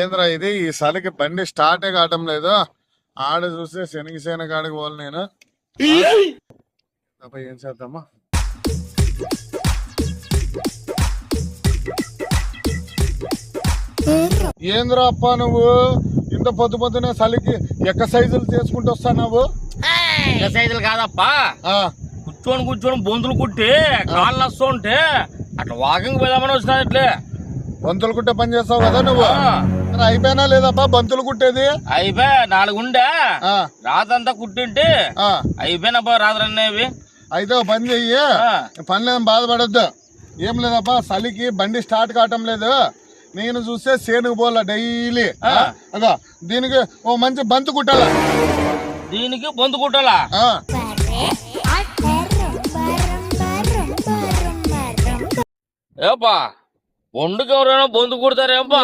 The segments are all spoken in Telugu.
ఏంద్రా ఇది? ఈ సలికి బండి స్టార్టే కావటం లేదు. ఆడ చూస్తే శనగ సేన కాడికి పోవాలి నేను. ఏం చేద్దామా? ఏంద్రా అప్ప నువ్వు? ఇంత పొద్దు పొద్దునే చలికి ఎక్క సైజులు చేసుకుంటూ వస్తావు సైజులు కాదప్పా. కూర్చొని కూర్చొని బొంతులు కుట్టి కాళ్ళు వస్తుంటే అట్లా వాకింగ్ పోదామని వచ్చినా ఇట్లే బంతులు కుట్టే పని చేస్తావు కదా నువ్వు. మరి అయిపోయినా లేదప్పా బంతులు కుట్టేది అయిపోయా నాలుగు ఉండే. ఆ, రాతంతా కుట్టింటే. ఆ. అయిపోయినప్పా రాత్రి అనేవి అయితే పని చెయ్యి. ఆ. పని లేదు బాధపడొద్దు. ఏం లేదప్పా చలికి బండి స్టార్ట్ కావటం లేదు. నేను చూస్తే సేనుకు పోలా డైలీ. ఆ. అదో దీనికి ఓ మంచి బంతు కుట్టాల. దీనికి బొందు కుట్టాలా? ఆ, ఏపా బొండుకి ఎవరైనా బొందు కుడతారేంపా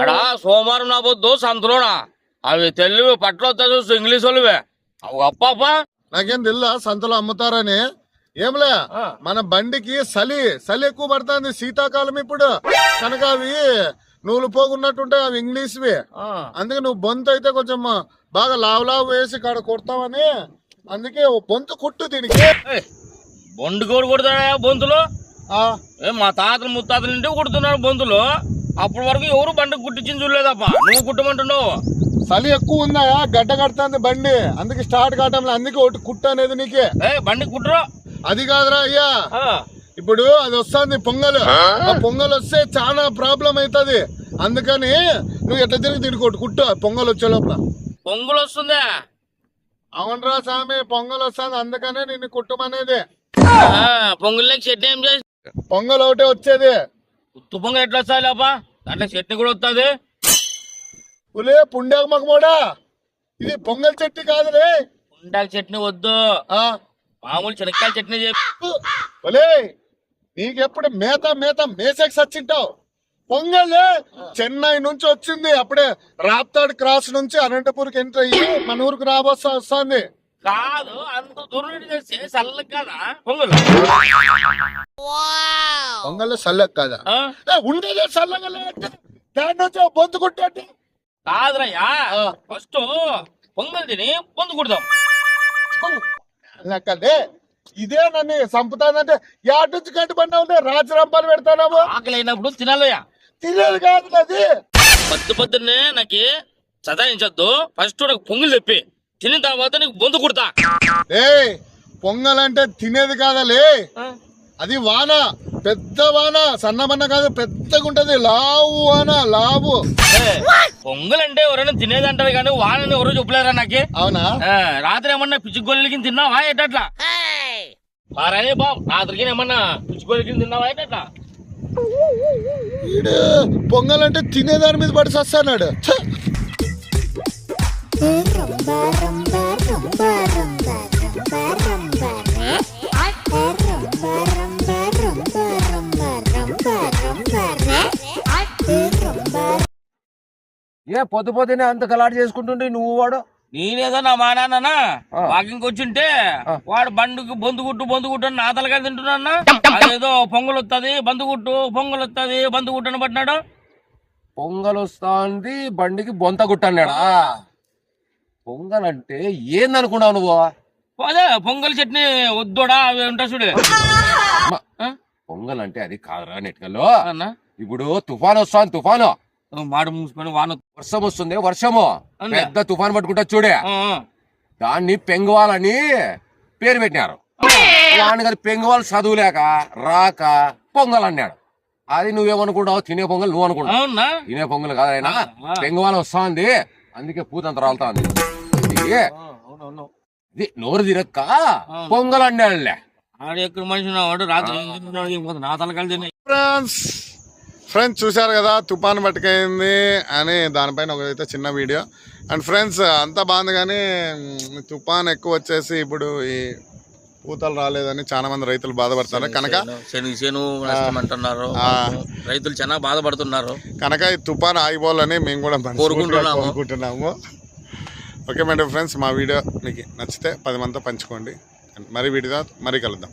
అడా సోమవారం నా పొద్దు సంతలోనా? అవి తెలుగు పట్ల చూస్తూ ఇంగ్లీష్ వాళ్ళవే. అవి అప్పాపా నాకేం తెల్లా సంతలో అమ్ముతారని? ఏంలే. మన బండికి చలి చలి ఎక్కువ పడుతుంది శీతాకాలం ఇప్పుడు. కనుక అవి నూలు పోగున్నట్టుంటాయి అవి ఇంగ్లీష్వి. అందుకే నువ్వు బొంతు అయితే కొంచెం బాగా లావు లావు వేసి కాడ కొడతావని. అందుకే బొంతు కుట్టు దీనికి. బొండు కూడా కుడతాడా బొంతులు? మా తాతలు ముత్తాతల నుండి కుడుతున్నాడు బొంతులు. అప్పటి వరకు ఎవరు బండి కుట్టించింది చూడలేదప్పా నువ్వు కుట్టమంటున్నావు. చలి ఎక్కువ ఉందా గడ్డ కడుతుంది బండి. అందుకే స్టార్ట్ కావటంలో అందుకే ఒకటి కుట్టు అనేది నీకే. ఏ బండి కుట్రు. అది కాదురా అయ్యా. ఇప్పుడు అది వస్తుంది పొంగల్. ఆ? పొంగల్ వస్తే చాలా ప్రాబ్లం అవుతుంది. అందుకని నువ్వు ఎట్లా తిరిగి ఒకటి కుట్టు. ఆ పొంగల్ వచ్చే లోపల. పొంగులు వస్తుందా. అవునరా స్వామి పొంగల్ వస్తుంది. అందుకనే నిన్ను కుట్టమనేది. ఆ, పొంగుల్లోకి చట్నీ ఏం చేసి పొంగల్ ఒకటే వచ్చేది. ఉత్తు పొంగల్ ఎట్లా వస్తాయి లేపా దాంట్లో చట్నీ కూడా వస్తుంది. ఉలే పుండాక మగమోడా ఇది పొంగల్ చెట్టు కాదులే. ఉండాక చట్నీ వద్దు. ఆ? మామూలు శనక్కాయల చట్నీ చెప్పు ఒలే నీకెప్పుడు మేత మేత మేసేకి సచ్చింటావు. పొంగల్ చెన్నై నుంచి వచ్చింది. అప్పుడే రాప్తాడు క్రాస్ నుంచి అనంతపూర్కి ఎంటర్ అయ్యి మన ఊరికి రాబోస్తా వస్తుంది. కాదు అంత దూరం తెస్తే చల్లగా కదా పొంగల్? పొంగల్ చల్లక కదా? ఉండేదే చల్లగా అంటే దాని నుంచి బొంతు కుట్టాడు కాదురయ్యా. ఫస్ట్ పొంగల్ తిని పొందు కుడదాం. లెక్కలే ఇదే నన్ను చంపుతానంటే యాడ్ నుంచి పడినా ఉంటే రాజరంపాలు పెడతానావు? ఆకలి అయినప్పుడు తినాలయ్యా. తినేది కాదు అది. పొద్దు పొద్దున్నే నాకు చదాయించద్దు. ఫస్ట్ నాకు పొంగులు తెప్పి. తిన్న తర్వాత నీకు బొందు కుడతా. ఏ పొంగల్ అంటే తినేది కాదలే. అది వాన. పెద్ద వాన సన్నమన్న కాదు పెద్దగా ఉంటది. లావు వాన లావు. పొంగల్ అంటే ఎవరైనా తినేది అంటారు కానీ వాళ్ళని ఎవరు చెప్పలేరా నాకు? అవునా? రాత్రి ఏమన్నా పిచ్చుగొల్లికి తిన్నావా? ఎట్టట్లా? పారానే బాబు రాత్రికి ఏమన్నా పిచ్చుగొల్లికి తిన్నావా? ఎట్టట్లా? ఈడు పొంగల్ అంటే తినేదాని మీద పడి సస్తాడు ఏ పొద్దు పొద్దునే అంత గలాట్ చేసుకుంటుంటే నువ్వు వాడు? నేనేదో నా మా నాన్న. వాకింగ్ వచ్చింటే. వాడు బండుకు బొందు గుట్టు బొందు గుట్టు అని నా తలగా తింటున్నా అదేదో పొంగల్ వస్తుంది బందు గుట్టు పొంగల్ వస్తుంది బందు గుట్టు అని పట్టినాడు? పొంగల్ వస్తాంది బండికి బొంత గుట్టన్నాడా? పొంగల్ అంటే ఏందనుకున్నావు నువ్వు? అదే పొంగల్ చట్నీ వద్దుడా అవి ఉంటా చూడు? పొంగల్ అంటే అది కాదురా నెట్కల్లో. అన్నా? ఇప్పుడు తుఫాన్ వస్తాను తుఫాను. మాడు మూసుకొని వాన వర్షం వస్తుంది వర్షము. పెద్ద తుఫాన్ పట్టుకుంటా చూడే. దాన్ని పెంగువాలని పేరు పెట్టినారు. వాడికి అది పెంగువాలు చదువులేక రాక పొంగల్ అన్నాడు అది నువ్వేమనుకుంటావు తినే పొంగల్ నువ్వు అనుకుంటావు అవునా? తినే పొంగల్ కాదైనా. పెంగువాలం వస్తాంది అందుకే పూతంత అవునవును. ఇది నోరు తిరక్క పొంగల్ అన్నాడులే ఎక్కడ మనిషి పోతుంది. నా తిన్నాయి. ఫ్రెండ్స్ చూశారు కదా తుఫాన్ పట్టుకైంది అని దానిపైన ఒకదైతే చిన్న వీడియో. అండ్ ఫ్రెండ్స్ అంతా బాగుంది కానీ తుఫాన్ ఎక్కువ వచ్చేసి ఇప్పుడు ఈ పూతలు రాలేదని చాలా మంది రైతులు బాధపడతారు. కనుక నష్టం అంటున్నారు. రైతులు చాలా బాధపడుతున్నారు. కనుక ఈ తుఫాన్ ఆగిపోవాలని మేము కూడా కోరుకుంటున్నాము. కోరుకుంటున్నాము. ఓకే మేడం ఫ్రెండ్స్ మా వీడియో మీకు నచ్చితే పది మందితో పంచుకోండి. మరి వీడియో మరి కలుద్దాం.